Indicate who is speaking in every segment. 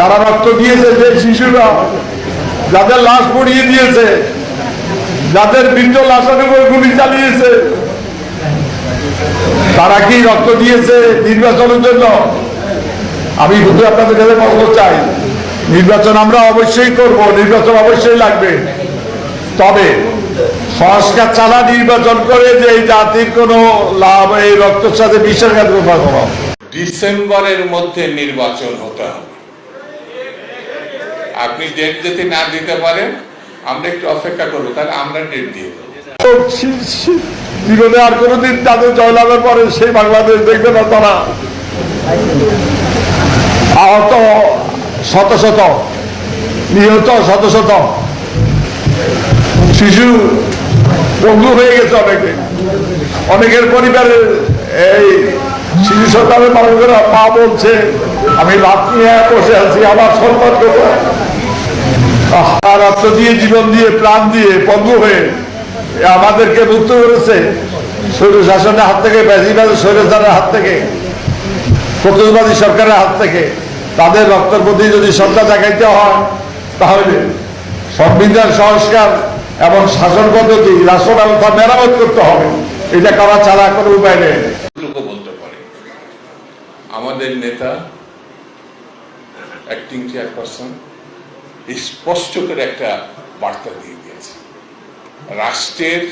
Speaker 1: যারা রক্ত দিয়েছে যে শিশুরা, যাদের লাশ পড়িয়ে দিয়েছে, যাদের বৃদ্ধ লাশের উপর গুলি চালিয়েছে, তারা কি রক্ত দিয়েছে নির্বাচনের জন্য? আমি শুধু আপনাদের কাছে বলতে চাই, নির্বাচন আমরা অবশ্যই করব, নির্বাচন অবশ্যই লাগবে। তবে সংস্কার ছাড়া নির্বাচন করে যে এই জাতির কোনো লাভ এই রক্তের সাথে বিশ্বাসঘাতকতা করা।
Speaker 2: ডিসেম্বরের মধ্যে নির্বাচন হতে হবে। আপনি ডেট যদি না দিতে পারেন, আমরা একটু অপেক্ষা করব, তাহলে আমরা ডেট দিয়ে দেবো।
Speaker 1: জীবনে আর কোনোদিন তাদের জয়লাভের পরে সেই বাংলাদেশ দেখবে না তারা। আহত শত শত, নিহত শত শত। শিশু, বন্ধু হয়ে গেছে অনেকে। অনেকের পরিবারের এই শিশু সন্তানের মানুষেরা মা বলছে আমি রাত নিয়ে বসে আছি, আমার সম্মান আর রক্ত দিয়ে জীবন দিয়ে, প্রাণ দিয়ে বন্ধু হয়ে আমাদেরকে মুক্ত করেছে। শৈল শাসনের হাত থেকে, বেশিরভাগ শৈলতারের হাত থেকে প্রতিবাদী সরকারের হাত থেকে, তাদের রক্তের প্রতি যদি শ্রদ্ধা দেখাইতে হয়, তাহলে সংবিধান, সংস্কার এবং শাসন পদ্ধতি, রাষ্ট্র ব্যবস্থা মেরামত করতে হবে। এটা করা ছাড়া কোনো উপায় নেই।
Speaker 2: আমাদের নেতা অ্যাক্টিং চেয়ারপারসন স্পষ্ট করে একটা বার্তা দিয়ে দিয়েছে। রাষ্ট্রের,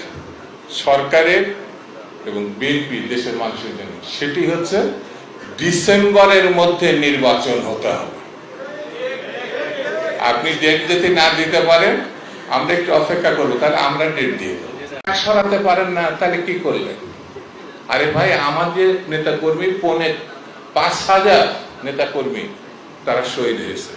Speaker 2: সরকারের এবং বিএনপি, দেশের মানুষের জন্য। সেটি হচ্ছে ডিসেম্বরের মধ্যে নির্বাচন হতে হবে। আপনি ডেট যদি না দিতে পারেন, আমরা একটু অপেক্ষা করব, তাহলে আমরা ডেট দিয়ে দেবো। সরাতে পারেন না, তাহলে কি করলেন? আরে ভাই আমাদের নেতা কর্মী পৌনে পাঁচ হাজার নেতা কর্মী তারা শহীদ হয়েছে